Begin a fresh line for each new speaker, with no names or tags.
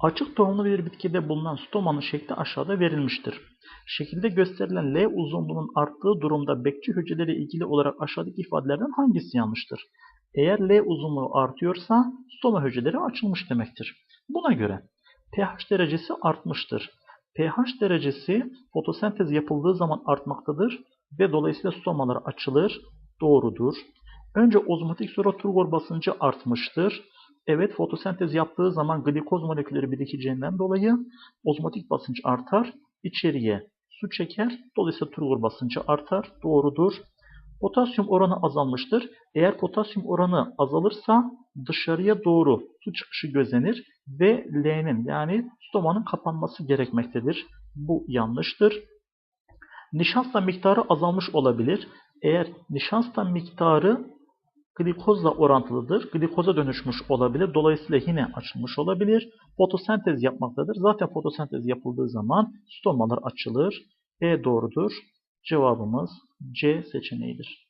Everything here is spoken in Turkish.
Açık tohumlu bir bitkide bulunan stomanın şekli aşağıda verilmiştir. Şekilde gösterilen L uzunluğunun arttığı durumda bekçi hücreleri ilgili olarak aşağıdaki ifadelerden hangisi yanlıştır? Eğer L uzunluğu artıyorsa stoma hücreleri açılmış demektir. Buna göre pH derecesi artmıştır. pH derecesi fotosentez yapıldığı zaman artmaktadır ve dolayısıyla stomalar açılır. Doğrudur. Önce ozmotik sonra turgor basıncı artmıştır. Evet fotosentez yaptığı zaman glikoz molekülleri birikeceğinden dolayı ozmotik basınç artar. içeriye su çeker. Dolayısıyla turgor basıncı artar. Doğrudur. Potasyum oranı azalmıştır. Eğer potasyum oranı azalırsa dışarıya doğru su çıkışı gözlenir ve L'nin yani stomanın kapanması gerekmektedir. Bu yanlıştır. Nişasta miktarı azalmış olabilir. Eğer nişasta miktarı glikozla orantılıdır. Glikoza dönüşmüş olabilir. Dolayısıyla yine açılmış olabilir. Fotosentez yapmaktadır. Zaten fotosentez yapıldığı zaman stomalar açılır. E doğrudur. Cevabımız C seçeneğidir.